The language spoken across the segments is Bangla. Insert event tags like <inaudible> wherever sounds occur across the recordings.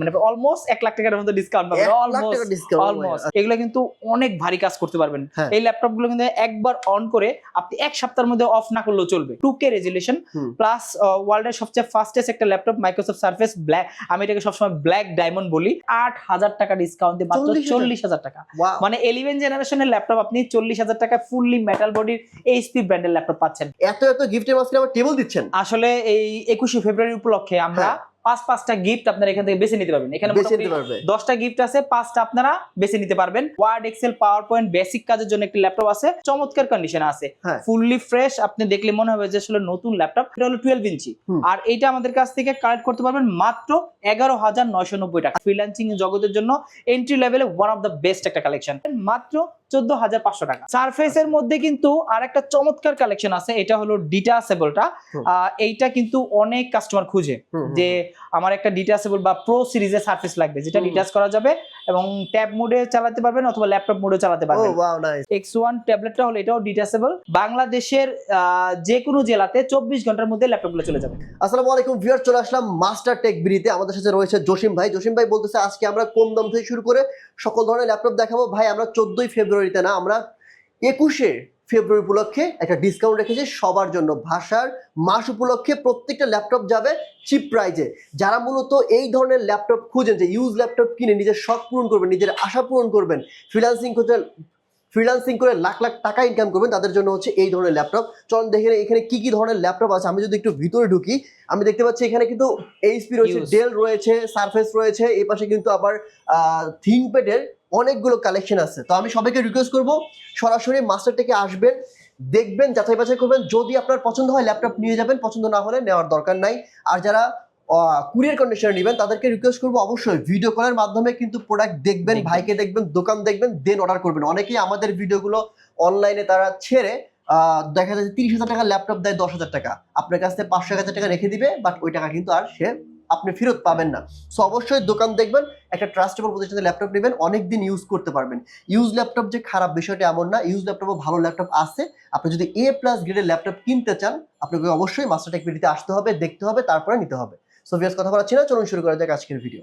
মানে অলমোস্ট এক লাখ টাকার মতো ডিসকাউন্ট পাবেন অলমোস্ট ডিসকাউন্ট অলমোস্ট এগুলো কিন্তু অনেক ভারী কাজ করতে পারবেন। হ্যাঁ। এই ল্যাপটপগুলো কিন্তু একবার অন করে আপনি এক সপ্তাহের মধ্যে অফ না করলেও চলবে। Two K resolution. প্লাস ওয়ার্ল্ডের সবচেয়ে ফাস্টেস্ট একটা ল্যাপটপ মাইক্রোসফট সার্ফেস ব্ল্যাক আমি এটাকে সবসময় ব্ল্যাক ডায়মন্ড বলি। আট হাজার টাকা ডিসকাউন্ট দিয়ে মাত্র চল্লিশ হাজার। টাকা। মানে ইলেভেন জেনারেশনের ল্যাপটপ আপনি চল্লিশ হাজার টাকা ফুললি মেটাল বডির এইচপি ব্র্যান্ডের ল্যাপটপ পাচ্ছেন। এত এত গিফটের মাঝখানে আবার টেবিল দিচ্ছেন? আসলে এই একুশে ফেব্রুয়ারি উপলক্ষে আমরা হ্যাঁ। পাঁচ পাঁচটা গিফট আপনার এখান থেকে বেছে নিতে পারবেন। এখানে দশটা গিফট আছে পাঁচটা আপনারা বেছে নিতে পারবেন। Word Excel PowerPoint basic কাজের জন্য একটি ল্যাপটপ আছে চমৎকার কন্ডিশন আছে। হ্যাঁ। ফুললি ফ্রেশ আপনি দেখলে মনে হবে যে আসলে নতুন ল্যাপটপ এটা হলো টুয়েলভ ইঞ্চি আর এটা আমাদের কাছ থেকে কালেক্ট করতে পারবেন মাত্র এগারো হাজার নয়শো নব্বই টাকা। ফ্রিল্যান্সিং জগতের জন্য এন্ট্রি লেভেলে ওয়ান অফ দ্য বেস্ট একটা কালেকশন মাত্র চোদ্দ হাজার পাঁচশো টাকা। সারফেসের মধ্যে কিন্তু আর একটা চমৎকার কালেকশন আছে এটা হলো ডিটাসেবলটা। এইটা কিন্তু অনেক কাস্টমার খুঁজে যে আমার একটা ডিটাচেবল বা প্রো সিরিজের সার্ফেস লাগবে যেটা। ডিটাচ করা যাবে এবং ট্যাব মোডে চালাতে পারবেন অথবা ল্যাপটপ মোডে চালাতে ও পারবেন ওয়াও নাইস এক্স ওয়ান ট্যাবলেটটা হলো এটাও ডিটাচেবল বাংলাদেশের যে কোনো জেলাতে চব্বিশ ঘণ্টার মধ্যে ল্যাপটপগুলো চলে যাবে। আসসালামু আলাইকুম ভিউয়ার চলে আসলাম মাস্টার টেক বিরিতে আমাদের সাথে রয়েছে জসিম ভাই। জসিম ভাই বলতেছে আজকে আমরা কম দাম থেকে শুরু করে সকল ধরনের ল্যাপটপ দেখাবো। ভাই আমরা চোদ্দই ফেব্রুয়ারিতে না আমরা একুশে ফেব্রুয়ারি উপলক্ষে একটা ডিসকাউন্ট রেখেছে সবার জন্য। ভাষার মাস উপলক্ষে প্রত্যেকটা ল্যাপটপ যাবে চিপ প্রাইজে যারা মূলত এই ধরনের ল্যাপটপ খুঁজেন যে ইউজ ল্যাপটপ কিনে নিজের শখ পূরণ করবেন নিজের আশা পূরণ করবেন ফ্রিলান্সিং করতে ফ্রিল্যান্সিং করে লাখ লাখ টাকা ইনকাম করবেন তাদের জন্য হচ্ছে এই ধরনের ল্যাপটপ চলুন দেখে এখানে কি কি ধরনের ল্যাপটপ আছে। আমি যদি একটু ভিতরে ঢুকি আমি দেখতে পাচ্ছি এখানে কিন্তু এইচপি রয়েছে. ডেল রয়েছে সারফেস রয়েছে এই পাশে কিন্তু আবার থিংপ্যাডের অনেকগুলো কালেকশন আছে। তো আমি সবাইকে রিকোয়েস্ট করব সরাসরি মাস্টার থেকে আসবেন দেখবেন যাচাই বাছাই করবেন যদি আপনার পছন্দ হয় ল্যাপটপ নিয়ে যাবেন পছন্দ না হলে নেওয়ার দরকার নাই। আর যারা কুরিয়ার কন্ডিশনে নেবেন তাদেরকে রিকোয়েস্ট করব অবশ্যই ভিডিও কলের মাধ্যমে কিন্তু প্রোডাক্ট দেখবেন দেখবেন। ভাইকে দেখবেন দোকান দেখবেন দেন অর্ডার করবেন। অনেকেই আমাদের ভিডিওগুলো অনলাইনে তারা ছেড়ে দেখা যাচ্ছে তিরিশ হাজার টাকা ল্যাপটপ দেয় দশ হাজার টাকা। আপনার কাছ থেকে পাঁচশো হাজার টাকা রেখে দিবে বাট ওই টাকা কিন্তু আর সে আপনি ফেরত পাবেন না। সো অবশ্যই দোকান দেখবেন, একটা ট্রাস্টেবল প্রতিষ্ঠানের ল্যাপটপ নেবেন অনেক দিন ইউজ করতে পারবেন। ইউজ ল্যাপটপ যে খারাপ বিষয়টা এমন না ইউজ ল্যাপটপও ভালো ল্যাপটপ আছে। আপনি যদি এ প্লাস গ্রেডের ল্যাপটপ কিনতে চান, আপনাকে অবশ্যই মাস্টার টেক ভিডিওতে আসতে হবে, দেখতে হবে, তারপরে নিতে হবে। সো বিয়াস কথা বলাচ্ছি না চলুন শুরু করা যাক আজকের ভিডিও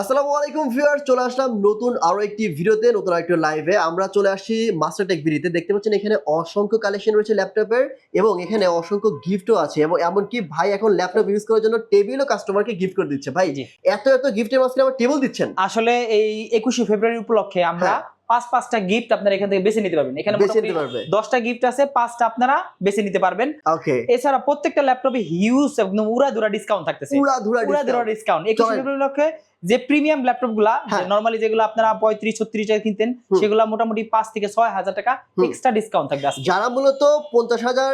আসসালামু আলাইকুম ভিউয়ার চলে আসলাম নতুন আরও একটি ভিডিওতে নতুন আরেকটি লাইভে আমরা চলে আসি মাস্টার টেক ভিডিওতে দেখতে পাচ্ছেন এখানে অসংখ্য কালেকশন রয়েছে ল্যাপটপের এবং এখানে অসংখ্য গিফটও আছে। এবং এমনকি ভাই এখন ল্যাপটপ ইউজ করার জন্য টেবিলও কাস্টমারকে গিফট করে দিচ্ছে। ভাই এত এত গিফটের মাঝখানে আবার টেবিল দিচ্ছেন? আসলে এই একুশে ফেব্রুয়ারি উপলক্ষে আমরা হ্যাঁ। পাঁচ পাঁচটা গিফট আপনারা এখান থেকে বেছে নিতে পারবেন। এখানে দশটা গিফট আছে পাঁচটা আপনারা বেছে নিতে পারবেন। ওকে। এছাড়া প্রত্যেকটা ল্যাপটপে হিউজ একদম উড়া দুরা ডিসকাউন্ট থাকতেছে। উড়া ধুরা দুরা ডিসকাউন্ট একুশে যে প্রিমিয়াম ল্যাপটপগুলা হ্যাঁ। নর্মালি যেগুলো আপনারা পঁয়ত্রিশ ছত্রিশ টাকা কিনতেন সেগুলা সেগুলো মোটামুটি পাঁচ থেকে ছয় হাজার টাকা এক্সট্রা ডিসকাউন্ট থাকবে যারা মূলত পঞ্চাশ হাজার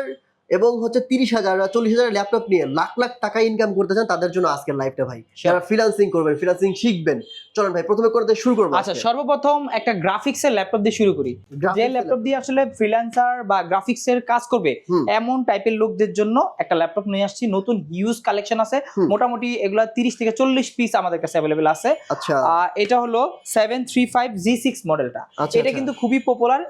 এবং হচ্ছে তিরিশ হাজার বা চল্লিশ হাজার ল্যাপটপ নিয়ে লাখ লাখ টাকা ইনকাম করতে চান তাদের জন্য আজকের লাইভটা ভাই। যারা ফ্রিল্যান্সিং করবেন ফ্রিল্যান্সিং শিখবেন চলেন ভাই প্রথমে করে দিয়ে শুরু করব আচ্ছা সর্বপ্রথম একটা গ্রাফিক্স এর ল্যাপটপ দিয়ে শুরু করি। যে ল্যাপটপ দিয়ে আসলে ফ্রিল্যান্সার বা গ্রাফিক্স এর কাজ করবে এমন টাইপের লোকদের জন্য একটা ল্যাপটপ নিয়ে আসছি। নতুন হিউজ কালেকশন আছে। মোটামুটি এগুলা তিরিশ থেকে চল্লিশ পিস আমাদের কাছে অ্যাভেলেবেল আছে। আচ্ছা। এটা হলো seven three five G six মডেলটা আচ্ছা এটা কিন্তু খুবই পপুলার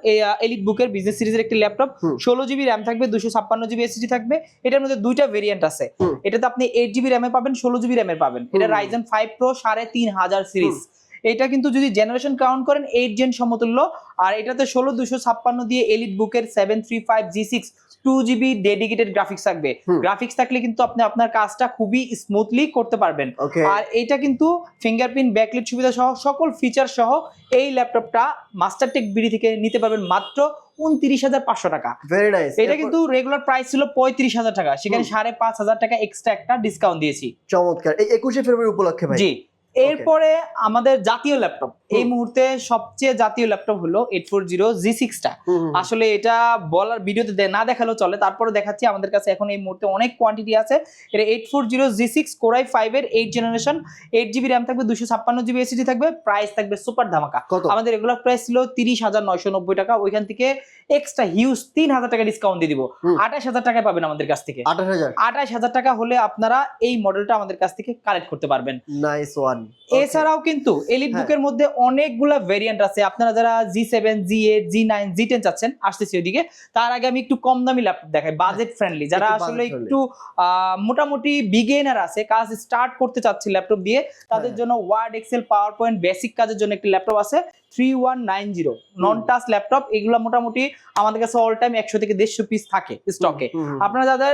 এলিট বুকের বিজনেস সিরিজের একটি ল্যাপটপ ষোলো জিবি র্যাম থাকবে দুশো ছাপ্পান্ন জিবি এসএসডি থাকবে। এটার মধ্যে দুইটা ভেরিয়েন্ট আছে। এটা এটাতে আপনি এইট জিবি র্যামে পাবেন ষোলো জিবি র্যামের পাবেন। এটা। রাইজেন ফাইভ প্রো সাড়ে তিন হাজার সিরিজ এটা কিন্তু যদি জেনারেশন কাউন্ট করেন এইট জেন সমতুল্য। আর এটাতে ষোলো দুশো ছাপ্পান্ন দিয়ে এলিট বুকের seven three five G six two GB dedicated graphics থাকবে। গ্রাফিক্স থাকলে কিন্তু আপনি আপনার কাজটা খুবই স্মুথলি করতে পারবেন। আর এটা কিন্তু ফিঙ্গারপ্রিন্ট ব্যাকলিট সুবিধা সহ সকল ফিচার সহ এই ল্যাপটপটা মাস্টার টেক বিডি থেকে নিতে পারবেন মাত্র উনত্রিশ হাজার পাঁচশো টাকা। এটা কিন্তু রেগুলার প্রাইস ছিল পঁয়ত্রিশ হাজার টাকা। সেখানে সাড়ে পাঁচ হাজার টাকা এক্সট্রা একটা ডিসকাউন্ট দিয়েছি। চমৎকার। এই একুশে ফেব্রুয়ারি উপলক্ষে ভাই? জি। এরপরে আমাদের জাতীয় ল্যাপটপ। এই মুহূর্তে সবচেয়ে জাতীয় ল্যাপটপ হলো এইট ফোর জিরো জি সিক্সটা। আসলে এটা বলার ভিডিওতে না দেখালেও চলে তারপরে দেখাচ্ছি আমাদের কাছে এখন এই মুহূর্তে অনেক কোয়ান্টিটি আছে। এটা eight four zero G six core i ফাইভের eight generation eight GB RAM থাকবে দুশো ছাপ্পান্ন জিবি এসিডি থাকবে প্রাইস থাকবে সুপার ধামাকা। আমাদের রেগুলার প্রাইস ছিল তিরিশ হাজার নয়শো নব্বই টাকা ওইখান থেকে এক্সট্রা হিউজ তিন হাজার টাকা ডিসকাউন্ট দিয়ে দিব। আঠাশ হাজার টাকায় পাবেন আমাদের কাছ থেকে। আঠাশ হাজার? আঠাশ হাজার টাকা হলে আপনারা এই মডেলটা আমাদের কাছ থেকে কালেক্ট করতে পারবেন। নাইস ওয়ান এছাড়াও কিন্তু এলিট হ্যাঁ। বুকের মধ্যে অনেকগুলা ভেরিয়েন্ট আছে। আপনারা যারা G seven G eight G nine G ten চাচ্ছেন আসতেছি ওইদিকে। তার আগে আমি একটু কম দামি ল্যাপটপ দেখাই বাজেট ফ্রেন্ডলি যারা আসলে একটু মোটামুটি বিগেনার আছে কাজ স্টার্ট করতে চাচ্ছি ল্যাপটপ দিয়ে তাদের হ্যাঁ। জন্য Word Excel PowerPoint basic কাজের জন্য একটি ল্যাপটপ আছে three one nine zero non touch laptop এগুলো মোটামুটি আমাদের কাছে অল টাইম একশো থেকে দেড়শো পিস থাকে স্টকে আপনারা যাদের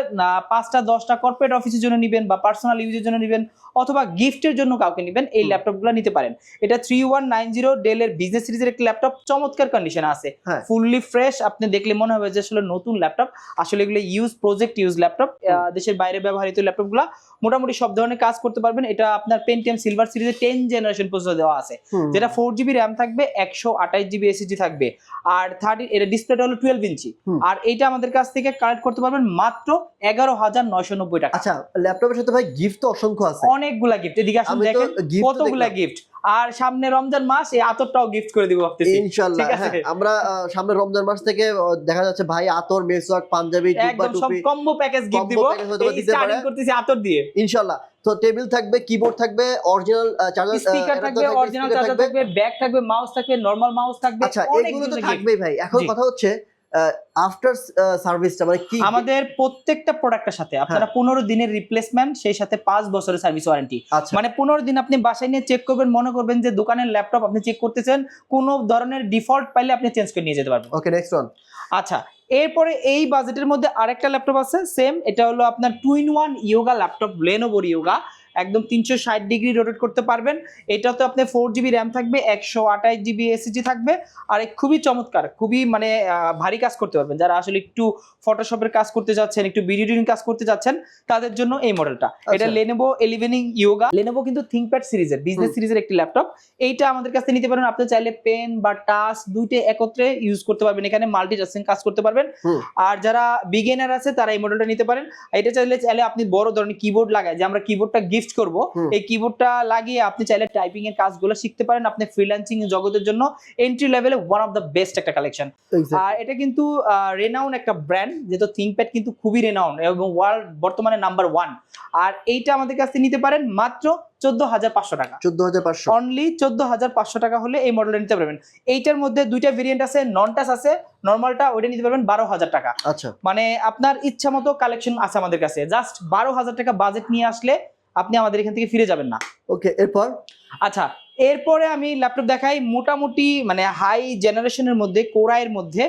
পাঁচটা দশটা কর্পোরেট অফিসের জন্য নেবেন বা পার্সোনাল ইউজের জন্য নেবেন অথবা গিফটের জন্য কাউকে নেবেন এই ল্যাপটপগুলো নিতে পারেন। এটা থ্রি ওয়ান নাইন জিরো ডেলের বিজনেস সিরিজের একটি ল্যাপটপ চমৎকার কন্ডিশন আছে। হ্যাঁ। ফুললি ফ্রেশ আপনি দেখলে মনে হবে যে আসলে নতুন ল্যাপটপ আসলে এগুলো ইউজ প্রজেক্ট ইউজ ল্যাপটপ দেশের বাইরে ব্যবহৃত ল্যাপটপগুলো মোটামুটি সব ধরনের কাজ করতে পারবেন। এটা আপনার পেন্টিএম সিলভার সিরিজের টেন জেনারেশন পর্যন্ত দেওয়া আছে। যেটা ফোর জিবি র্যাম থাকবে একশো আঠাশ জিবি এসএসডি থাকবে। আর থার্টি এটা ডিসপ্লেটা হলো টুয়েলভ ইঞ্চি আর এইটা আমাদের কাছ থেকে কালেক্ট করতে পারবেন মাত্র এগারো হাজার নয়শো নব্বই টাকা। আচ্ছা ল্যাপটপের সাথে ভাই গিফট তো অসংখ্য আছে। অনেকগুলা গিফট এদিকে আসুন দেখেন কতগুলা গিফট আর সামনে রমজান মাস এই আতরটাও গিফট করে দিব ভাবতেছি। আছে। হ্যাঁ আমরা সামনে রমজান মাস থেকে দেখা যাচ্ছে ভাই আতর মেসওয়াক পাঞ্জাবি জুব্বা টুপি একদম সব কম্বো প্যাকেজ গিফট দিব এই স্টার্টিং করতেছি আতর দিয়ে। ইনশাল্লাহ তো টেবিল থাকবে কিবোর্ড থাকবে অরিজিনাল চার্জার স্পিকার থাকবে অরিজিনাল চার্জার থাকবে ব্যাগ থাকবে মাউস থাকবে। নরমাল মাউস থাকবে আচ্ছা এগুলো তো থাকবেই ভাই। এখন কথা হচ্ছে আফটার সার্ভিসটা মানে কি আমাদের প্রত্যেকটা প্রোডাক্টের সাথে আপনারা পনেরো দিনের রিপ্লেসমেন্ট সেই সাথে পাঁচ বছরের সার্ভিস ওয়ারেন্টি আচ্ছা। মানে পনেরো দিন আপনি বাসায় নিয়ে চেক করবেন মনে করবেন যে দোকানের ল্যাপটপ আপনি চেক করতেছেন কোনো ধরনের ডিফল্ট পাইলে আপনি চেঞ্জ করে নিয়ে যেতে পারবেন। ওকে নেক্সট ওয়ান আচ্ছা এরপরে এই বাজেটের মধ্যে আরেকটা ল্যাপটপ আছে সেম এটা হলো আপনার two in one Yoga laptop লেনোভোর Yoga একদম তিনশো ষাট ডিগ্রি রোটেট করতে পারবেন। এটাতে আপনি ফোর জিবি র্যাম থাকবে একশো আঠাশ জিবি এসএসডি থাকবে আর খুবই চমৎকার খুবই মানে ভারী কাজ করতে পারবেন। যারা আসলে একটু ফটোশপের কাজ করতে যাচ্ছেন একটু ভিডিও এডিটিং কাজ করতে যাচ্ছেন তাদের জন্য এই মডেলটা এটা আচ্ছা। লেনোভো এলিভেনিং ইয়োগা লেনোভো কিন্তু থিঙ্কপ্যাড সিরিজের বিজনেস সিরিজের একটি ল্যাপটপ এইটা আমাদের কাছে নিতে পারেন। আপনি চাইলে পেন বা টাচ দুইটা একত্রে ইউজ করতে পারবেন। এখানে মাল্টি টাস্কিং কাজ করতে পারবেন। আর যারা বিগিনার আছে তারা এই মডেলটা নিতে পারেন। এটা চাইলে চাইলে আপনি বড় ধরনের কিবোর্ড লাগায় যে আমরা কিবোর্ডটা গিফট করব এই কিবোর্ডটা লাগিয়ে আপনি চাইলে টাইপিং এর কাজগুলো শিখতে পারেন। আপনি ফ্রিল্যান্সিং জগতের জন্য এন্ট্রি লেভেলে ওয়ান অফ দ্য বেস্ট একটা কালেকশন আর এটা কিন্তু রেনাউন একটা ব্র্যান্ড যেহেতু থিঙ্কপ্যাড কিন্তু খুবই রেনাউন এবং ওয়ার্ল্ড বর্তমানে নাম্বার ওয়ান আর এইটা আমাদের কাছে নিতে পারেন মাত্র চোদ্দ হাজার পাঁচশো টাকা। চোদ্দ হাজার পাঁচশো। অনলি চোদ্দ হাজার পাঁচশো টাকা হলে এই মডেলটা নিতে পারবেন। এইটার মধ্যে দুইটা ভেরিয়েন্ট আছে নন টাচ আছে নর্মালটা ওইটা নিতে পারবেন বারো হাজার টাকা। আচ্ছা। মানে আপনার ইচ্ছা মতো কালেকশন আছে আমাদের কাছে। জাস্ট বারো হাজার টাকা বাজেট নিয়ে আসলে আপনি আমাদের এখান থেকে ফিরে যাবেন না ওকে এরপর আচ্ছা এরপরে আমি ল্যাপটপ দেখাই মোটামুটি মানে হাই জেনারেশনের মধ্যে কোরাইয়ের মধ্যে।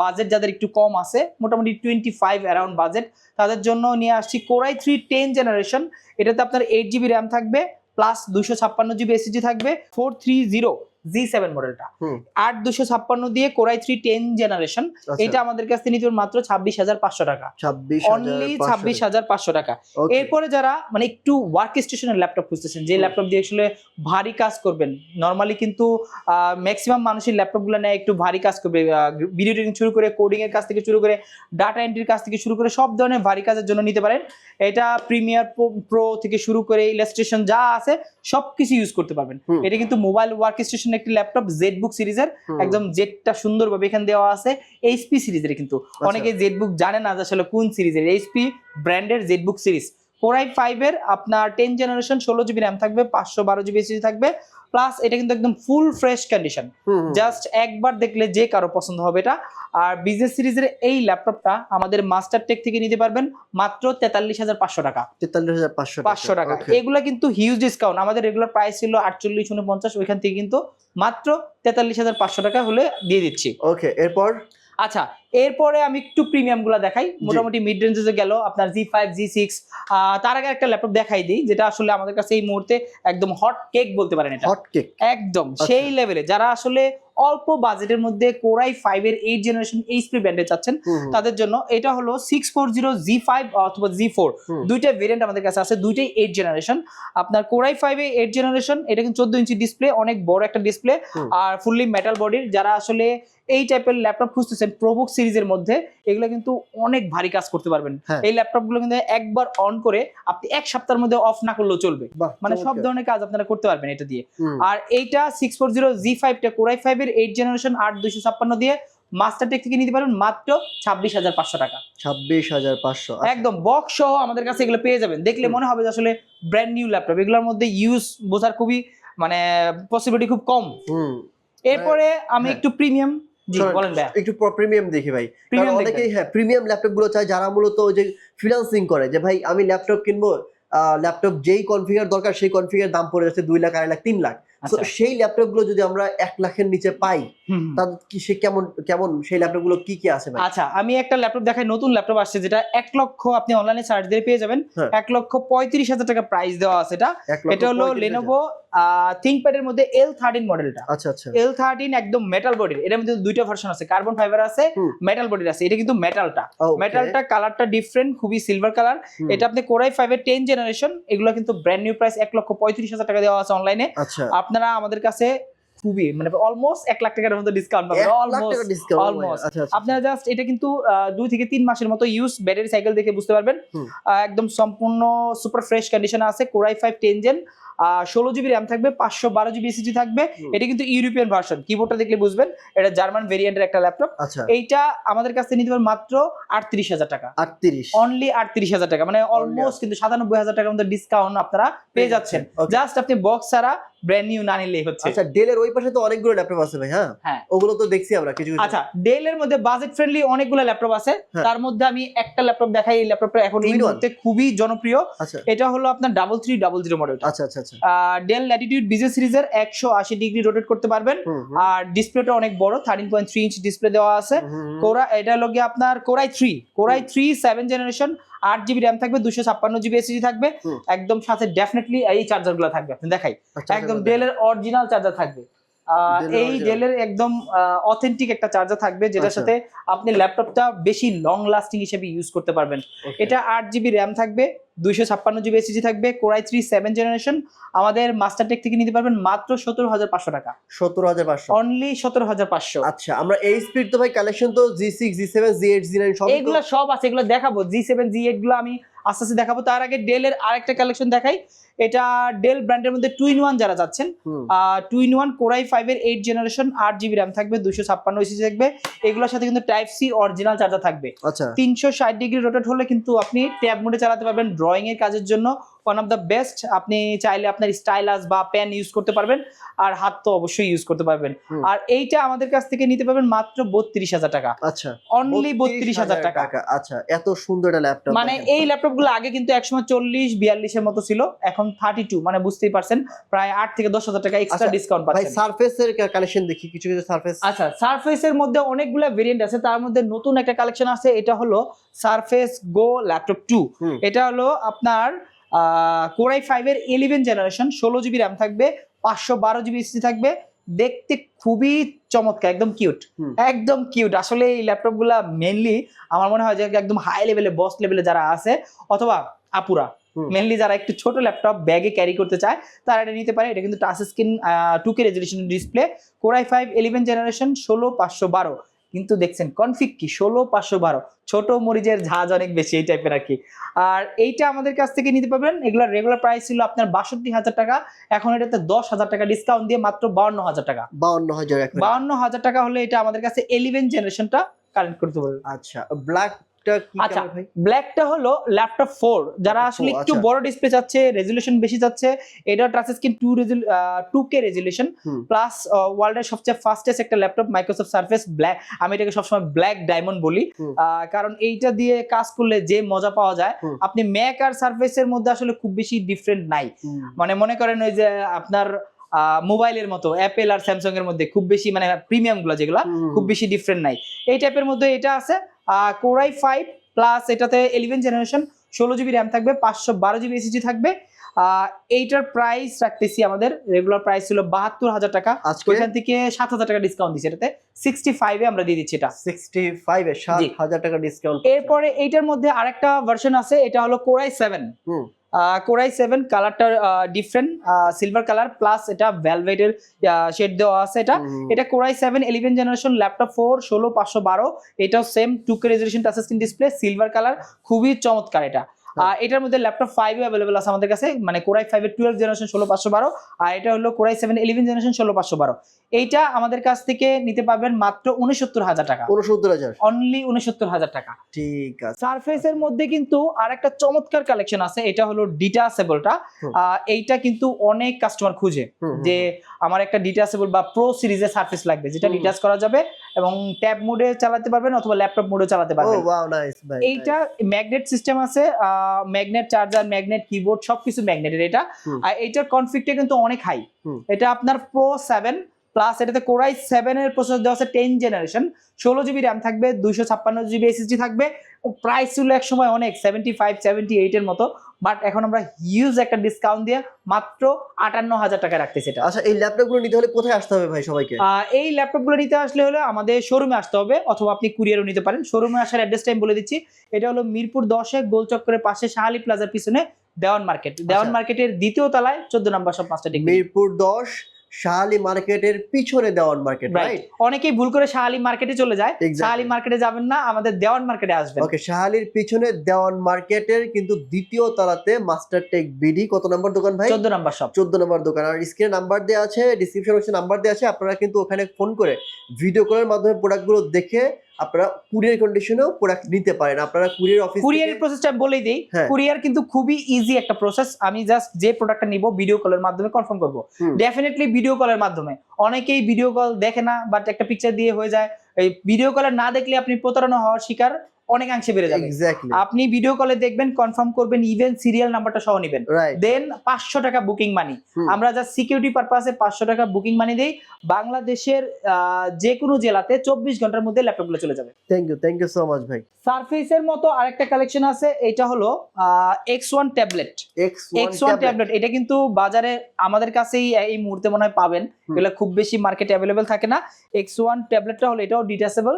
বাজেট যাদের একটু কম আছে মোটামুটি টোয়েন্টি ফাইভ অ্যারাউন্ড বাজেট তাদের জন্য নিয়ে আসছি কোরাই থ্রি টেন জেনারেশন এটাতে আপনার এইট জিবি র্যাম থাকবে প্লাস দুশো ছাপ্পান্ন জিবি এসএসজি থাকবে four three zero G seven মডেলটা আট দুশো ছাপ্পান্ন দিয়ে কোরাই থ্রি টেন জেনারেশন এটা আমাদের কাছ নিতে মাত্র ছাব্বিশ হাজার পাঁচশো টাকা। অনলি ছাব্বিশ হাজার পাঁচশো টাকা। এরপরে যারা মানে একটু ওয়ার্ক স্টেশনের ল্যাপটপ খুঁজতেছেন যে ল্যাপটপ দিয়ে আসলে ভারী কাজ করবেন নর্মালি কিন্তু ম্যাক্সিমাম মানুষের ল্যাপটপগুলো নেয় একটু ভারী কাজ করবে ভিডিও এডিটিং শুরু করে কোডিং এর কাজ থেকে শুরু করে ডাটা এন্ট্রির কাজ থেকে শুরু করে সব ধরনের ভারী কাজের জন্য নিতে পারেন। এটা প্রিমিয়ার প্রো থেকে শুরু করে ইলাস্ট্রেশন যা আছে সবকিছু ইউজ করতে পারবেন। এটা কিন্তু মোবাইল ওয়ার্ক স্টেশন একটি ল্যাপটপ জেড বুক সিরিজের। একদম জেডটা সুন্দরভাবে এখানে দেওয়া আছে এইচপি সিরিজের কিন্তু আচ্ছা। অনেকে জেড বুক জানে না আসলে কোন সিরিজের এইচপি ব্র্যান্ডের ZBook series core i five এর আপনার টেন জেনারেশন ষোলো জিবি র্যাম থাকবে পাঁচশো বারো জিবি এসএসডি থাকবে প্লাস এটা কিন্তু একদম ফুল ফ্রেশ কন্ডিশন। জাস্ট একবার দেখলে যে কারও পছন্দ হবে এটা। আর বিজনেস সিরিজের এই ল্যাপটপটা আমাদের মাস্টার টেক থেকে নিতে পারবেন মাত্র তেতাল্লিশ হাজার পাঁচশো টাকা। তেতাল্লিশ হাজার পাঁচশো পাঁচশো টাকা. এগুলা কিন্তু হিউজ ডিসকাউন্ট আমাদের রেগুলার প্রাইস ছিল আটচল্লিশ উনপঞ্চাশ ওইখান থেকে কিন্তু মাত্র তেতাল্লিশ হাজার পাঁচশো টাকা হলে দিয়ে দিচ্ছি। ওকে এরপর? আচ্ছা এরপরে আমি একটু প্রিমিয়ামগুলা দেখাই। মোটামুটি মিড রেঞ্জে গেল আপনার জি ফাইভ জি সিক্স তার আগে একটা ল্যাপটপ দেখাই দিই যেটা আসলে আমাদের কাছে এই মুহূর্তে একদম হট কেক বলতে পারেন এটা। হট কেক একদম আচ্ছা। সেই লেভেলে যারা আসলে অল্প বাজেটের মধ্যে কোরাই ফাইভ এর এইট জেনারেশন এইচপি ব্র্যান্ডে চাচ্ছেন তাদের জন্য এটা হলো six four zero G five অথবা জি ফোর। দুইটা ভেরিয়েন্ট আমাদের কাছে আছে দুইটাই এইট জেনারেশন আপনার কোরাই ফাইভ এ এইট জেনারেশন এটা কিন্তু চোদ্দ ইঞ্চি ডিসপ্লে অনেক বড় একটা ডিসপ্লে আর ফুললি মেটাল বডির যারা আসলে এই টাইপের ল্যাপটপ খুঁজতেছেন প্রোবুক সিরিজের মধ্যে এগুলো কিন্তু অনেক ভারী কাজ করতে পারবেন। হ্যাঁ। এই ল্যাপটপগুলো কিন্তু একবার অন করে আপনি এক সপ্তাহের মধ্যে অফ না করলেও চলবে। মানে সব ধরনের কাজ আপনারা করতে পারবেন এটা দিয়ে। আর এইটা সিক্স ফোর জিরো জি ফাইভটা কোরাই ফাইভ এর এইট জেনারেশন আট দুইশো ছাপ্পান্ন দিয়ে মাস্টার টেক থেকে নিতে পারবেন মাত্র ছাব্বিশ হাজার পাঁচশো টাকা। ছাব্বিশ হাজার পাঁচশো একদম বক্স সহ আমাদের কাছে এগুলো পেয়ে যাবেন। দেখলে মনে হবে যে আসলে ব্র্যান্ড নিউ ল্যাপটপ এগুলোর মধ্যে ইউজ বোঝার খুবই মানে পসিবিলিটি খুব কম। এরপরে আমি হ্যাঁ। একটু প্রিমিয়াম একটু প্রিমিয়াম দেখি ভাই। অনেকেই হ্যাঁ প্রিমিয়াম ল্যাপটপগুলো চায় যারা মূলত যে ফ্রিল্যান্সিং করে যে ভাই আমি ল্যাপটপ কিনবো ল্যাপটপ যেই কনফিগার দরকার সেই কনফিগার দাম পড়ে যাচ্ছে দুই লাখ আড়াই লাখ তিন লাখ। তো আচ্ছা। সেই ল্যাপটপগুলো যদি আমরা এক লাখের নিচে পাই। তাহলে কি সে কেমন কেমন সেই ল্যাপটপগুলো কি কি আছে আচ্ছা আমি একটা ল্যাপটপ দেখাই নতুন ল্যাপটপ আসছে যেটা এক লক্ষ আপনি অনলাইনে সার্চ দিয়ে পেয়ে যাবেন। হ্যাঁ। এক লক্ষ পঁয়ত্রিশ হাজার টাকা প্রাইস দেওয়া আছে এটা। এটা হলো লেনোভো থিঙ্কপ্যাড এর মধ্যে এল থার্টিন মডেলটা আচ্ছা আচ্ছা। এল থার্টিন একদম মেটাল বডির এটার মধ্যে দুইটা ভার্সন আছে। কার্বন ফাইবার আছে মেটাল বডির আছে। এটা কিন্তু মেটালটা. মেটালটা কালারটা ডিফারেন্ট খুবই সিলভার কালার এটা আপনি কোরাই ফাইভের টেন জেনারেশন এগুলো কিন্তু ব্র্যান্ড নিউ প্রাইস এক লক্ষ পঁয়ত্রিশ হাজার টাকা দেওয়া আছে অনলাইনে আচ্ছা। আপনারা আমাদের কাছে খুবই মানে অলমোস্ট এক লাখ টাকার মতো ডিসকাউন্ট পাবেন। Almost almost. আচ্ছা আচ্ছা। আপনারা জাস্ট এটা কিন্তু দুই থেকে তিন মাসের মতো ইউজ ব্যাটারি সাইকেল দেখে বুঝতে পারবেন। একদম সম্পূর্ণ সুপার ফ্রেশ কন্ডিশনে আছে। Core i five ten gen ষোলো জিবি র্যাম থাকবে পাঁচশো বারো জিবি এসিজি থাকবে। এটা কিন্তু ইউরোপিয়ান ভার্সন কিবোর্ডটা দেখলে বুঝবেন এটা জার্মান ভেরিয়েন্টের একটা ল্যাপটপ আচ্ছা। এইটা আমাদের কাছে নিতে পারবেন মাত্র আটত্রিশ হাজার টাকা। আটত্রিশ। অনলি আটত্রিশ হাজার টাকা। মানে অলমোস্ট কিন্তু সাতানব্বই হাজার টাকার মধ্যে ডিসকাউন্ট আপনারা পেয়ে যাচ্ছেন। জাস্ট আপনি বক্স ছাড়া ব্র্যান্ড নিউ না নিলেই হচ্ছে। আচ্ছা ডেলের ওই পাশে তো অনেকগুলো ল্যাপটপ আছে ভাই হ্যাঁ? হ্যাঁ। ওগুলো তো দেখছি আমরা কিছু। আচ্ছা ডেল এর মধ্যে বাজেট ফ্রেন্ডলি অনেকগুলো ল্যাপটপ আছে। হ্যাঁ। তার মধ্যে আমি একটা ল্যাপটপ দেখাই এই ল্যাপটপটা এখন এই? মুহূর্তে খুবই জনপ্রিয়। আচ্ছা। এটা হলো আপনার ডাবল থ্রি ডাবল জিরো আচ্ছা আচ্ছা আচ্ছা ডেল ল্যাটিটিউড বিজে সিরিজের একশো আশি ডিগ্রি রোটেট করতে পারবেন। আর ডিসপ্লেটা অনেক বড় thirteen point three inch display দেওয়া আছে। কোরা এটা হলো গিয়ে আপনার core i three core i three seven generation আট জিবি র্যাম থাকবে দুশো ছাপ্পান্ন জিবি এসিজি থাকবে। একদম সাথে ডেফিনেটলি এই চার্জারগুলো থাকবে আপনি দেখাই। আচ্ছা, একদম ডেলের অরিজিনাল চার্জার থাকবে। এই ডেলের একদম অথেন্টিক একটা চার্জার থাকবে যেটার আচ্ছা। সাথে আপনি ল্যাপটপটা বেশি লং লাস্টিং হিসেবে ইউজ করতে পারবেন। এটা আট জিবি র্যাম থাকবে দুইশো ছাপ্পান্ন জিবি এসিজি থাকবে core i three seven generation আমাদের মাস্টার টেক থেকে নিতে পারবেন মাত্র সতেরো হাজার পাঁচশো টাকা। সত্তর হাজার পাঁচশো। অনলি সতেরো হাজার পাঁচশো। আচ্ছা আমরা এই স্পিড তো ভাই কালেকশন তো G six G seven G eight G nine সব এগুলো সব আছে এগুলো দেখাবো। জি সেভেন জি এইটগুলো আমি আস্তে আস্তে দেখাবো। তার আগে ডেলের আরেকটা কালেকশন দেখাই। এটা ডেল ব্র্যান্ডের মধ্যে টু ইন ওয়ান যারা যাচ্ছেন two in one core i five এর এইট জেনারেশন আট জিবি র্যাম থাকবে দুশো ছাপ্পান্ন এসি থাকবে। এগুলোর সাথে কিন্তু টাইপ সি অরিজিনাল চার্জার থাকবে। আচ্ছা। তিনশো ষাট ডিগ্রি রোটেট হলে কিন্তু আপনি ট্যাব মোডে চালাতে পারবেন ড্রয়িং এর কাজের জন্য। ওয়ান অফ দ্য বেস্ট আপনি চাইলে আপনার স্টাইলাস বা পেন ইউজ করতে পারবেন আর হাত তো অবশ্যই ইউজ করতে পারবেন। আর এইটা আমাদের কাছ থেকে নিতে পারবেন মাত্র বত্রিশ হাজার টাকা। আচ্ছা। অনলি বত্রিশ হাজার টাকা। আচ্ছা এত সুন্দর একটা ল্যাপটপ মানে এই ল্যাপটপগুলো আগে কিন্তু একসময় চল্লিশ বিয়াল্লিশের মতো ছিল এখন থার্টি টু মানে বুঝতেই পারছেন প্রায় আট থেকে দশ হাজার টাকা এক্সট্রা আচ্ছা, ডিসকাউন্ট পাচ্ছেন। সারফেস এর কালেকশন দেখি কিছু কিছু সারফেস আচ্ছা সারফেস এর মধ্যে অনেকগুলো ভেরিয়েন্ট আছে তার মধ্যে নতুন একটা কালেকশন আছে এটা হলো সারফেস গো ল্যাপটপ টু এটা হলো আপনার কোরাই ফাইভ এর ইলেভেন জেনারেশন ষোলো জিবি র্যাম থাকবে পাঁচশো বারো জিবি এসি থাকবে দেখতে খুবই চমৎকার একদম কিউট একদম কিউট আসলে এই ল্যাপটপগুলা মেনলি আমার মনে হয় যে একদম হাই লেভেলে বস লেভেলে যারা আছে অথবা আপুরা। মেনলি যারা একটু ছোট ল্যাপটপ ব্যাগে ক্যারি করতে চায় তারা এটা নিতে পারে। এটা কিন্তু touch screen two K resolution display core i five eleven generation ষোলো পাঁচশো বারো। কিন্তু দেখছেন কনফিগ কি? ষোলো পাঁচশো বারো। ছোট মরিচের ঝাঁজ অনেক বেশি এই টাইপের আর কি। আর এইটা আমাদের কাছ থেকে নিতে পারবেন। এগুলোর রেগুলার প্রাইস ছিল আপনার বাষট্টি হাজার টাকা। এখন এটাতে দশ হাজার টাকা ডিসকাউন্ট দিয়ে মাত্র বাউন্ন হাজার টাকা। বাউন্ন হাজার বাউন্ন হাজার টাকা হলে এটা আমাদের কাছে ইলেভেন জেনারেশনটা কালেক্ট করতে পারবেন। আচ্ছা ব্ল্যাকটা কি আচ্ছা। ব্ল্যাকটা হলো ল্যাপটপ ফোর যারা আসলে একটু আচ্ছা। বড় ডিসপ্লে চাচ্ছে রেজুলেশন বেশি চাচ্ছে এটা touch screen two two K resolution হুম। প্লাস ওয়ার্ল্ডের সবচেয়ে ফাস্টেস্ট একটা ল্যাপটপ মাইক্রোসফট সার্ফেস ব্ল্যাক আমি এটাকে সবসময় ব্ল্যাক ডায়মন্ড বলি। কারণ এইটা দিয়ে কাজ করলে যে মজা পাওয়া যায় আপনি ম্যাক আর সার্ফেসের মধ্যে আসলে খুব বেশি ডিফারেন্ট নাই। মানে মনে করেন ওই যে আপনার মোবাইলের মতো অ্যাপেল আর স্যামসাং এর মধ্যে খুব বেশি মানে প্রিমিয়ামগুলো যেগুলো খুব বেশি ডিফারেন্ট নাই। এই টাইপের মধ্যে এটা আছে কোরাই ফাইভ প্লাস এটাতে ইলেভেন জেনারেশন ষোলো জিবি র্যাম থাকবে পাঁচশো বারো জিবি এসিজি থাকবে। এইটার প্রাইস রাখতেছি আমাদের রেগুলার প্রাইস ছিল বাহাত্তর হাজার টাকা। আজকে? ওইখান থেকে সাত হাজার টাকা ডিসকাউন্ট দিচ্ছি এটাতে। সিক্সটি ফাইভে আমরা দিয়ে দিচ্ছি এটা। সিক্সটি ফাইভ এ সাত হাজার টাকা ডিসকাউন্ট এরপরে এইটার মধ্যে আরেকটা ভার্সন আছে এটা হলো core i seven. Core i seven কালারটা ডিফারেন্ট সিলভার কালার প্লাস এটা ভ্যালভেটের শেড দেওয়া আছে এটা। এটা core i seven eleven generation laptop four ষোলো পাঁচশো বারো এটাও same two K resolution touch screen display silver colour খুবই চমৎকার এটা। আর এটার মধ্যে ল্যাপটপ ফাইভ অ্যাভেলেবল আছে আমাদের কাছে মানে কোরাই ফাইভের টুয়েলভ জেনারেশন ষোলো পাঁচশো বারো আর এটা হলো কোরাই সেভেন ইলেভেন জেনারেশন ষোলো পাঁচশো বারো। এইটা আমাদের কাছ থেকে নিতে পারবেন মাত্র উনসত্তর হাজার টাকা। উনসত্তর হাজার। অনলি উনসত্তর হাজার টাকা। ঠিক আছে। সারফেসের মধ্যে কিন্তু আর একটা চমৎকার কালেকশন আছে এটা হলো ডিটাচেবলটা হুম। এইটা কিন্তু অনেক কাস্টমার খুঁজে যে আমার একটা ডিটাচেবল বা প্রো সিরিজের সার্ফেস লাগবে যেটা। ডিটাচ করা যাবে। এবং ট্যাব মোডে চালাতে পারবেন অথবা ল্যাপটপ মোডে চালাতে ও পারবেন। ওয়াও নাইস ভাই এইটা ম্যাগনেট সিস্টেম আছে ম্যাগনেট চার্জার ম্যাগনেট কিবোর্ড সবকিছু ম্যাগনেটের এটা। আর এইটার কনফিগটা কিন্তু অনেক হাই এটা আপনার প্রো সেভেন প্লাস এটাতে কোরাই সেভেন এর প্রসেসর দেওয়া আছে টেন জেনারেশন ষোলো জিবি র্যাম থাকবে দুইশো ছাপ্পান্ন জিবি এসএসডি থাকবে। প্রাইস ছিল এক সময় অনেক সেভেন্টি ফাইভ সেভেন্টি মতো। বাট এখন আমরা হিউজ একটা ডিসকাউন্ট দিয়ে মাত্র আটান্ন হাজার টাকা রাখতে এটা। আচ্ছা এই ল্যাপটপগুলো নিতে হলে কোথায় আসতে হবে ভাই সবাইকে? এই ল্যাপটপগুলো নিতে আসলে হলে আমাদের শোরুমে আসতে হবে অথবা আপনি কুরিয়ারও নিতে পারেন। শোরুমে আসার অ্যাড্রেস টাইম বলে দিচ্ছি। এটা হলো মিরপুর দশে গোলচক্করের পাশে শাহালি প্লাজার পিছনে দেওয়ান মার্কেট দেওয়ান আচ্ছা। মার্কেটের দ্বিতীয় তলায় চোদ্দ নম্বর সব পাঁচটা ডিগ্রি মিরপুর দশ শাহালি মার্কেটের পিছনে দেওয়ান মার্কেট রাইট অনেকেই ভুল করে শাহালি মার্কেটে চলে যায়. শাহালি মার্কেটে যাবেন না আমাদের দেওয়ান মার্কেটে আসবেন। ওকে শাহালির পিছনে দেওয়ান মার্কেটের কিন্তু দ্বিতীয় তলাতে মাস্টার টেক বিডি কত নম্বর দোকান ভাই? 14 নম্বর শপ 14 নম্বর দোকান। আর স্ক্রিনে নাম্বার দেওয়া আছে ডেসক্রিপশন বক্সে নাম্বার দেওয়া আছে আপনারা কিন্তু ওখানে ফোন করে ভিডিও কলের মাধ্যমে প্রোডাক্টগুলো দেখে আপনারা কুরিয়ার কন্ডিশনেও প্রোডাক্ট নিতে পারেন। আপনারা কুরিয়ার অফিস কুরিয়ারের প্রসেসটা বলেই দিই। হ্যাঁ। কুরিয়ার কিন্তু খুবই ইজি একটা প্রসেস আমি জাস্ট যে প্রোডাক্টটা নিব ভিডিও কলের মাধ্যমে কনফার্ম করব। ডেফিনেটলি ভিডিও কলের মাধ্যমে। অনেকেই ভিডিও কল দেখে না বাট একটা পিকচার দিয়ে হয়ে যায়। এই ভিডিও কলার না দেখলে আপনি প্রতারণা হওয়ার শিকার। অনেকাংশে বেড়ে যাবে। আপনি ভিডিও কলে দেখবেন কনফার্ম করবেন ইভেন সিরিয়াল নাম্বারটা সহ নেবেন। দেন পাঁচশো টাকা বুকিং মানি আমরা যা সিকিউরিটি পারপাসে পাঁচশো টাকা বুকিং মানি দেই। বাংলাদেশের যে কোনো জেলাতে চব্বিশ ঘণ্টার মধ্যে ল্যাপটপগুলো চলে যাবে। Thank you thank you so much ভাই। সারফেসের মতো আরেকটা কালেকশন আছে এটা হলো X one tablet X X one tablet এটা কিন্তু বাজারে আমাদের কাছেই এই মুহূর্তে মনে হয় পাবেন। এগুলো খুব বেশি মার্কেটে অ্যাভেলেবেল থাকে না। এক্স ওয়ান ট্যাবলেটটা হলো এটাও ডিটাচেবল।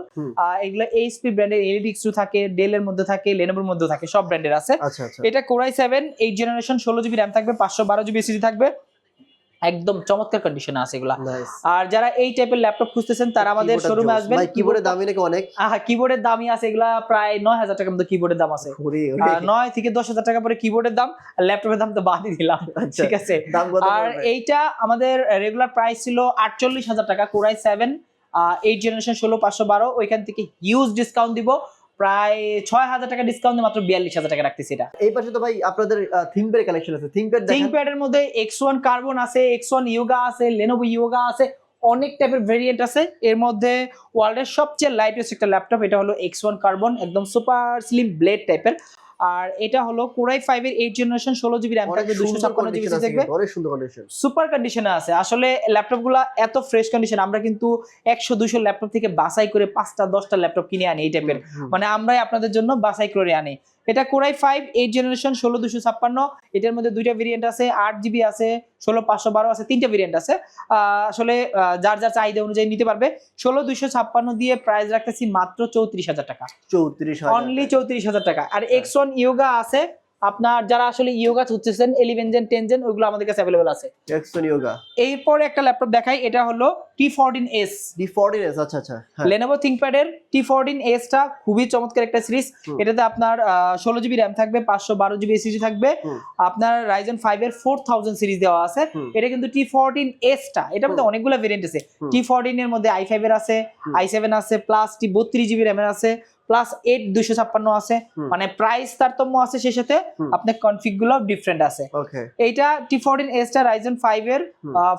এগুলো এইচপি ব্র্যান্ডের এলিডিক্স টু থাকে ডেলের মধ্যে থাকে লেনোভোর মধ্যে থাকে সব ব্র্যান্ডের আছে। আচ্ছা আচ্ছা। এটা core i seven eight generation ষোলো জিবি র্যাম থাকবে পাঁচশো বারো জিবি এসিডি থাকবে। একদম চমৎকার কন্ডিশনে আছে এগুলা। আর যারা এই টাইপের ল্যাপটপ খুঁজতেছেন তারা আমাদের শোরুমে আসবেন। কিবোর্ডের দামই নাকি অনেক? হ্যাঁ কিবোর্ডের দামই আছে এগুলা প্রায় নয় হাজার টাকার মতো কিবোর্ডের দাম আছে। নয় থেকে দশ হাজার টাকা পরে কিবোর্ডের দাম আর ল্যাপটপের দাম তো বাদই দিলাম। আচ্ছা <laughs> ঠিক আছে? আর এইটা আমাদের রেগুলার প্রাইস ছিল আটচল্লিশ হাজার টাকা কোরাই সেভেন এইট জেনারেশন ষোলো পাঁচশো বারো। ওইখান থেকে হিউজ ডিসকাউন্ট দিব। প্রায় ছয় হাজার টাকা ডিসকাউন্ট মাত্র বিয়াল্লিশ হাজার টাকা রাখতেছি এটা। এই পাশে তো ভাই আপনাদের থিংকপ্যাড কালেকশন আছে। থিংকপ্যাড থিম প্যাড এর মধ্যে এক্স ওয়ান কার্বন আছে এক্স ওয়ান ইয়োগা আছে লেনোভো ইয়োগা আছে অনেক টাইপের ভেরিয়েন্ট আছে। এর মধ্যে ওয়ার্ল্ডের সবচেয়ে লাইটেস্ট একটা ল্যাপটপ এটা হলো এক্স ওয়ান কার্বন একদম সুপার স্লিম ব্লেড টাইপের আর এটা হলো কোরাই ফাইভ এর এইট জেনারেশন ষোলো জিবি র্যাম থাকবে দুশো ছাপ্পান্ন জিবি থাকবে। অনেক সুন্দর কন্ডিশন সুপার কন্ডিশনে আছে। আসলে ল্যাপটপ এত ফ্রেশ কন্ডিশন আমরা কিন্তু একশো দুশো ল্যাপটপ থেকে বাছাই করে পাঁচটা দশটা ল্যাপটপ কিনে আনি এই টাইপের মানে আমরাই আপনাদের জন্য বাছাই করে আনি। এটা কোরাই ফাইভ এইট জেনারেশন ষোলো দুশো ছাপ্পান্ন। এটার মধ্যে দুইটা ভেরিয়েন্ট আছে আট জিবি আছে ষোলো পাঁচশো বারো আছে তিনটা ভেরিয়েন্ট আছে। আহ, আসলে যার যার চাহিদা অনুযায়ী নিতে পারবে ষোলো দুশো ছাপ্পান্ন দিয়ে প্রাইস রাখতেছি মাত্র চৌত্রিশ হাজার টাকা। চৌত্রিশ অনলি চৌত্রিশ হাজার টাকা। আর এক্স ওয়ান ইয়োগা আছে আপনার যারা আসলে ইয়োগা খুঁজতেছেন এলিভেন জেন টেন জেন ওইগুলো আমাদের কাছে অ্যাভেলেবল আছে। এক্সন ইয়োগা এরপরে একটা ল্যাপটপ দেখাই এটা হলো T fourteen S D fourteen S আচ্ছা আচ্ছা হ্যাঁ। লেনোভো থিঙ্কপ্যাডের টি ফোরটিন এসটা খুবই চমৎকার একটা সিরিজ এটাতে আপনার ষোলো জিবি র্যাম থাকবে পাঁচশো বারো জিবি এসিজি থাকবে। আপনার রাইজন ফাইভ এর ফোর থাউজেন্ড সিরিজ দেওয়া আছে। এটা কিন্তু টি ফোরটিন এসটা এটার মধ্যে অনেকগুলো ভেরিয়েন্ট আছে। টি ফোরটিন এর মধ্যে আই ফাইভ এর আছে হুম। আই সেভেন আছে প্লাস টি বত্রিশ জিবি র্যামের আছে। প্লাস এইট দুইশো ছাপ্পান্ন আছে। মানে প্রাইস তারতম্য আছে সে সাথে আপনার কনফিগগুলো ডিফারেন্ট আছে। এইটা টি ফোরটিন এসটা রাইজন ফাইভ এর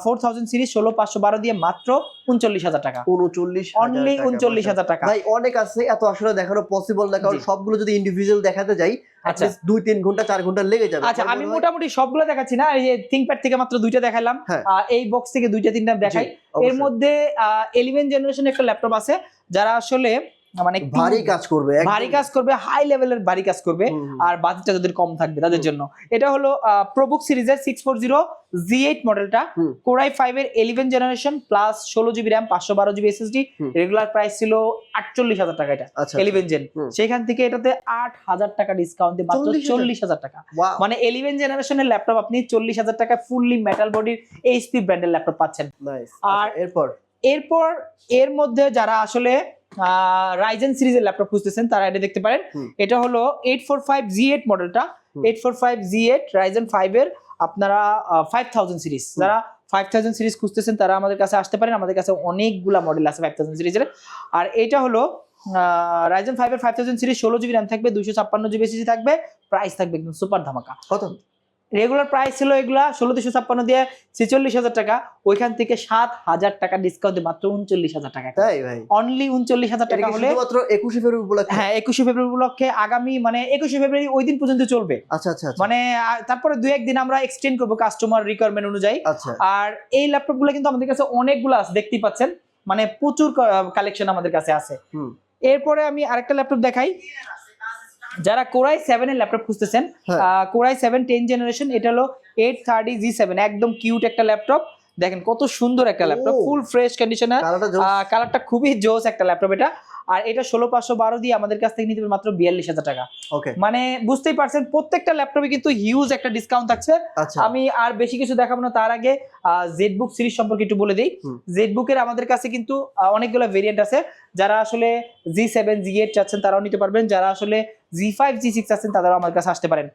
ফোর থাউজেন্ড সিরিজ ষোলো পাঁচশো বারো দিয়ে মাত্র উনচল্লিশ হাজার টাকা। উনচল্লিশ অনলি উনচল্লিশ হাজার টাকা। ভাই অনেক আছে এত আসলে দেখানো পসিবল না কারণ সবগুলো যদি ইন্ডিভিজুয়াল দেখাতে যাই আচ্ছা। দুই তিন ঘণ্টা চার ঘণ্টা লেগে যাবে। আচ্ছা আমি মোটামুটি সবগুলো দেখাচ্ছি না এই যে থিংকপ্যাড থেকে মাত্র দুইটা দেখালাম হ্যাঁ। এই বক্স থেকে দুইটা তিনটা দেখাই। এর। মধ্যে ইলেভেন জেনারেশন একটা ল্যাপটপ আছে যারা আসলে মানে ভারী কাজ করবে ভারী কাজ করবে হাই লেভেলের ভারী কাজ করবে। আর বাজেটটা যাদের কম থাকবে তাদের জন্য। এটা হলো প্রবুক সিরিজের six four zero G eight মডেলটা কোরাই ফাইভ এর ইলেভেন জেনারেশন প্লাস ষোলো জিবি র্যাম পাঁচশো বারো জিবি এসএসডি রেগুলার প্রাইস ছিল আটচল্লিশ হাজার টাকা এটা আচ্ছা ইলেভেন জেন সেখান থেকে এটাতে আট হাজার টাকা ডিসকাউন্ট দিয়ে মাত্র চল্লিশ হাজার। টাকা। মানে ইলেভেন জেনারেশনের ল্যাপটপ আপনি চল্লিশ হাজার টাকা ফুললি মেটাল বডির এইচপি ব্র্যান্ডের ল্যাপটপ পাচ্ছেন। আর- আচ্ছা, এরপর? এরপর এর মধ্যে যারা আসলে রাইজেন সিরিজের ল্যাপটপ খুঁজতেছেন তারা এটা দেখতে পারেন। এটা হলো eight four five G eight মডেলটা। Eight four five G eight Ryzen five এর আপনারা ফাইভ থাউজেন্ড সিরিজ। যারা ফাইভ থাউজেন্ড সিরিজ খুঁজতেছেন তারা আমাদের কাছে আসতে পারেন। আমাদের কাছে অনেকগুলা মডেল আছে ফাইভ থাউজেন্ড সিরিজের। আর এটা হলো রাইজেন ফাইভ এর ফাইভ থাউজেন্ড সিরিজ ষোলো জিবি র্যাম থাকবে দুশো ছাপ্পান্ন জিবি এসএসডি থাকবে প্রাইস থাকবে একদম সুপার ধামাকা। কত? রেগুলার প্রাইস ছিল এগুলা ষোলো দুশো ছাপ্পান্ন দিয়ে ছেচল্লিশ হাজার টাকা। ওইখান থেকে সাত হাজার টাকা ডিসকাউন্টে মাত্র উনচল্লিশ হাজার টাকা তাই ভাই? অনলি উনচল্লিশ হাজার টাকা হলে শুধুমাত্র একুশে ফেব্রুয়ারি উপলক্ষে? হ্যাঁ একুশে ফেব্রুয়ারি উপলক্ষে আগামী মানে একুশে ফেব্রুয়ারি ওই দিন পর্যন্ত চলবে। আচ্ছা আচ্ছা আচ্ছা। মানে তারপরে দু একদিন আমরা এক্সটেন্ড করব কাস্টমার রিকোয়ারমেন্ট অনুযায়ী। আচ্ছা। আর এই ল্যাপটপগুলো কিন্তু আমাদের কাছে অনেকগুলো আছে দেখতেই পাচ্ছেন। মানে প্রচুর কালেকশন আমাদের কাছে আছে। এরপরে আমি আরেকটা ল্যাপটপ দেখাই। যারা কোরাই সেভেন এর ল্যাপটপ খুঁজতেছেন হ্যাঁ। কোরাই সেভেন টেন জেনারেশন এটা হলো এইট থার্টি জি সেভেন একদম কিউট একটা ল্যাপটপ দেখেন কত সুন্দর একটা ল্যাপটপ ফুল ফ্রেশ কন্ডিশনার কালারটা খুবই জোস একটা ল্যাপটপ এটা। আর এটা ষোলো পাঁচশো বারো দিয়ে আমাদের কাছ থেকে নিতে হবে মাত্র বিয়াল্লিশ হাজার টাকা। ওকে মানে বুঝতেই পারছেন প্রত্যেকটা ল্যাপটপে কিন্তু হিউজ একটা ডিসকাউন্ট থাকছে। আচ্ছা। আমি আর বেশি কিছু দেখাবো না তার আগে জেড বুক সিরিজ সম্পর্কে একটু বলে দিই। হুম। জেড বুকের আমাদের কাছে কিন্তু অনেকগুলো ভেরিয়েন্ট আছে। যারা আসলে জি সেভেন জি এইট চাচ্ছেন তারাও নিতে পারবেন। যারা আসলে জি ফাইভ জি সিক্স আছেন তারাও আমার কাছে আসতে পারেন।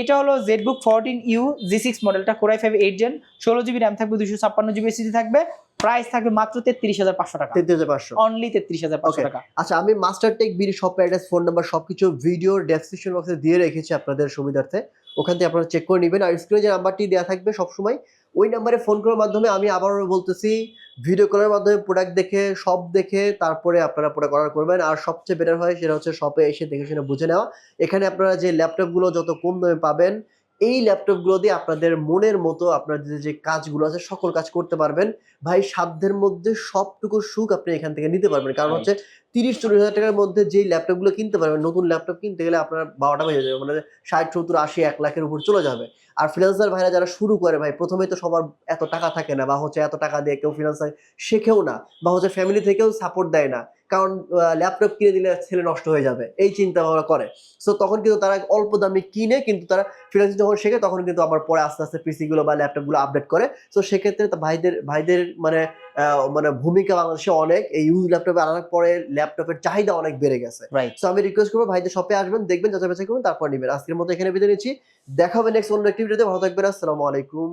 এটা হলো ZBook fourteen U G six মডেলটা core i five eight gen ষোলো জিবি র্যাম থাকবে দুশো ছাপ্পান্ন জিবি এসিডি থাকবে। প্রাইস থাকবে মাত্র তেত্রিশ হাজার পাঁচশো টাকা। তেত্রিশ হাজার পাঁচশো। অনলি তেত্রিশ হাজার পাঁচশো. টাকা। আচ্ছা আমি Master Tech BD shop address phone number সবকিছু ভিডিও ডেসক্রিপশন বক্সে দিয়ে রেখেছি আপনাদের সুবিধার্থে। ওখান থেকে আপনারা চেক করে নেবেন। আর স্ক্রিনে যে নাম্বারটি দেওয়া থাকবে সবসময় ওই নাম্বারে ফোন করার মাধ্যমে আমি আবারও বলতেছি ভিডিও কলের মাধ্যমে প্রোডাক্ট দেখে সব দেখে তারপরে আপনারা প্রোডাক্ট অর্ডার করবেন। আর সবচেয়ে বেটার হয় সেটা হচ্ছে শপে এসে দেখে শুনে বুঝে নেওয়া। এখানে আপনারা যে ল্যাপটপগুলো যত কম দামে পাবেন এই ল্যাপটপগুলো দিয়ে আপনাদের মনের মতো আপনাদের যে কাজগুলো আছে, সকল কাজ করতে পারবেন। ভাই, সাধ্যের মধ্যে সবটুকু সুখ আপনি এখান থেকে নিতে পারবেন। কারণ হচ্ছে তিরিশ চল্লিশ হাজার টাকার মধ্যে যেই ল্যাপটপগুলো কিনতে পারবেন, নতুন ল্যাপটপ কিনতে গেলে আপনার বারোটা বেজে যাবে। মানে ষাট, সত্তর, আশি, এক লাখের উপর চলে যাবে। আর ফ্রিল্যান্সার ভাইরা যারা শুরু করে ভাই প্রথমে তো সবার এত টাকা থাকে না বা হচ্ছে এত টাকা দিয়ে কেউ ফ্রিল্যান্সার শেখেও না বা হচ্ছে ফ্যামিলি থেকেও সাপোর্ট দেয় না। কারণ ল্যাপটপ কিনে দিলে ছেলে নষ্ট হয়ে যাবে। এই চিন্তা ভাবনা করে। সো তখন কিন্তু তারা অল্প দামে কিনে কিন্তু তারা ফ্রিল্যান্সিং যখন শেখে তখন কিন্তু আবার পরে আস্তে আস্তে পিসি গুলো বা ল্যাপটপগুলো আপডেট করে। তো সেক্ষেত্রে ভাইদের ভাইদের মানে মানে ভূমিকা বাংলাদেশে অনেক। এই ইউজ ল্যাপটপে আনার পরে ল্যাপটপের চাহিদা অনেক বেড়ে গেছে। রাইট সো আমি রিকোয়েস্ট করব ভাইদের শপে আসবেন দেখবেন যাচাই বাছাই করবেন তারপর নেবেন। আজকের মতো এখানে বিদায় নিচ্ছি। দেখা হবে নেক্সট অন্য একটি ভিডিওতে ভালো থাকবেন। আসসালামু আলাইকুম।